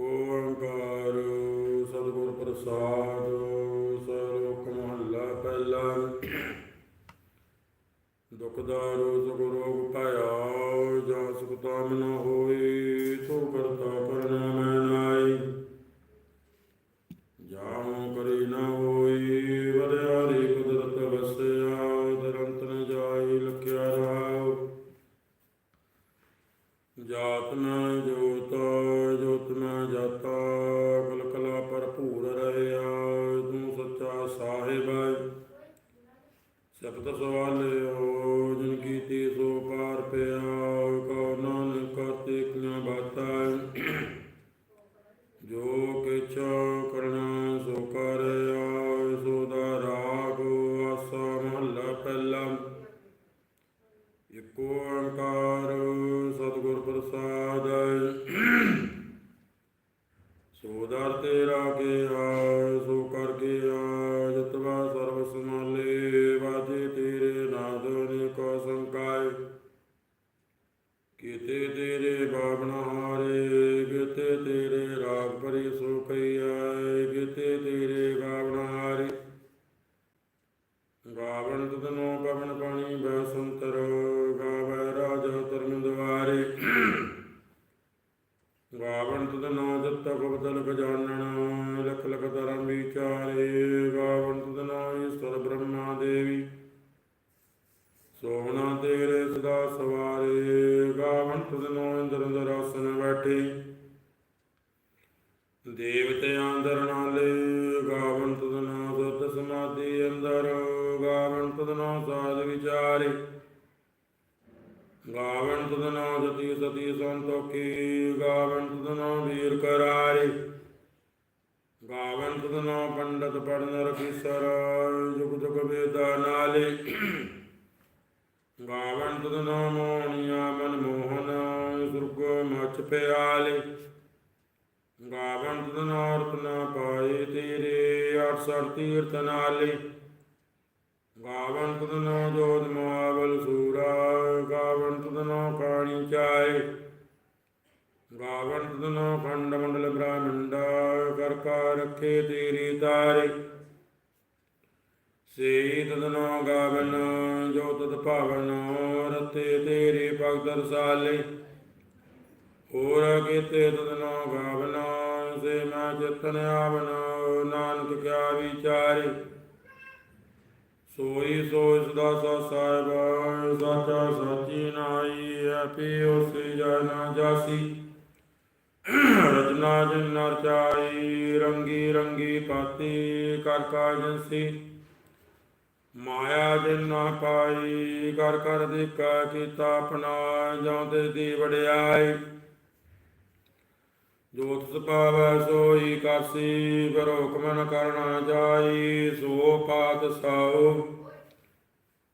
ਓੰਕਾਰ ਸਤਿਗੁਰ ਪ੍ਰਸਾਦ ਸਲੋਕ ਮਹੱਲਾ ਪਹਿਲਾ। ਦੁਖ ਦਾ ਸੁਖ ਰੋਗ ਪਾਇਆ, ਜਾਂ ਸੁਖ ਤਾਮ ਨ ਹੋਈ ਪਾਰ ਪਿਆ ਕਉ ਨਾਨਕ ਕਰਤੇ ਕਿਆਂ ਬਾਤਾਂ ਜੋ ਕਿਛ ਗਾਵਣ ਤਦਨੋ ਪਵਨ ਪਾਣੀ ਬੈ ਸੰਤਰ ਗਾਵੈ ਰਾਜਾ ਧਰਮ ਦੁਆਰੇ ਗਾਵਣ ਤਦਨੋ ਜਤ ਗੋਬਦਲ ਗਜਾਨਣ ਲਖ ਲਖ ਧਰਮ ਵਿਚਾਰੇ। ਗਾਵਣ ਤਦਨੋ ਈਸ਼ਵਰ ਬ੍ਰਹਮਾ ਦੇਵੀ। ਸੋਹਣਾ ਤੇਰੇ ਸਦਾ ਸਵਾਰੇ। ਗਾਵਣ ਤਦਨੋ ਇੰਦਰ ਅੰਦਰ ਆਸਨ ਬੈਠੇ। ਦੇਵਤੇ ਅੰਦਰ ਨਾਲੇ ਗਾਵਣ ਤਦਨੋ ਤਦਨੋ ਸਾਧ ਵਿਚਾਰੇ। ਗਾਵਣ ਤਦਨੋ ਸਤੀ ਸਤੀ ਸੰਤੋਖੀ। ਗਾਵਣ ਤਦਨੋ ਵੀਰ ਕਰਾਰੇ। ਗਾਵਣ ਤਦਨੋ ਪੰਡਤ ਪੜਨ ਰਖੀਸਰ ਜੁਗ ਜੁਗ ਵੇਦਾ ਨਾਲੇ। ਗਾਵਣ ਤਦਨੋ ਮੋਹਣੀਆ ਮਨ ਮੋਹਨ। ਸੁਰਗ ਮਚ ਪਿਆਲੇ। ਗਾਵਣ ਤਦਨੋ ਅਰਤ ਨਾ ਪਾਏ ਤੇਰੇ। 68 ਤੀਰਥ ਨਾਲੇ। ਗਾਵਣ ਤਦਨੋ ਜੋਤ ਮਾਵਲ ਸੂਰਾ ਗਾਵਣ ਤਦਨੋ ਕਾਣੀ ਚਾਏ। ਗਾਵਣ ਤਦਨੋ ਖੰਡ ਮੰਡਲ ਬ੍ਰਾਹਮੰਡਾ, ਕਰ ਕਾ ਰੱਖੇ ਤੇਰੀ ਤਾਰੇ। ਸੇ ਤਦਨੋ ਗਾਵਨ, ਜੋ ਤਦ ਭਾਵਨ, ਰਤੇ ਤੇਰੇ ਭਗਤ ਰਸਾਲੇ। ਹੋਰ ਕੀਤੇ ਤਦਨੋ ਗਾਵਨ, ਸੇ ਮੈਂ ਚਿਤਨ ਆਵਨ, ਨਾਨਕ ਕਿਆ ਵਿਚਾਰੇ। ਸੋਈ ਸੋਈ ਸਦਾ ਸਾ ਸਾਹਿਬ ਸਾਚਾ ਸਾਚੀ ਨਾਈ ਆਪੇ ਉਸੇ ਜਾਣਾ ਜਾਸੀ। ਰਚਨਾ ਜਿਨ ਨਰਚਾਈ ਰੰਗੀ ਰੰਗੀ ਪਾਤੀ, ਕਰ ਕਾਜੰਸੀ ਮਾਇਆ ਜਿਨ ਨਾ ਪਾਈ, ਕਰ ਕਰ ਦੇਖਾ ਕੀਤਾ ਆਪਣਾ ਜਾਂ ਦੀ ਵਡਿਆਈ। ਜੋ ਤਿਸ ਪਾਵੈ ਸੋਈ ਕਾਸੀ ਪਰ ਹੁਕਮ ਨ ਕਰਨਾ ਜਾਈ ਸੋ ਪਾਤ ਸਾਉ।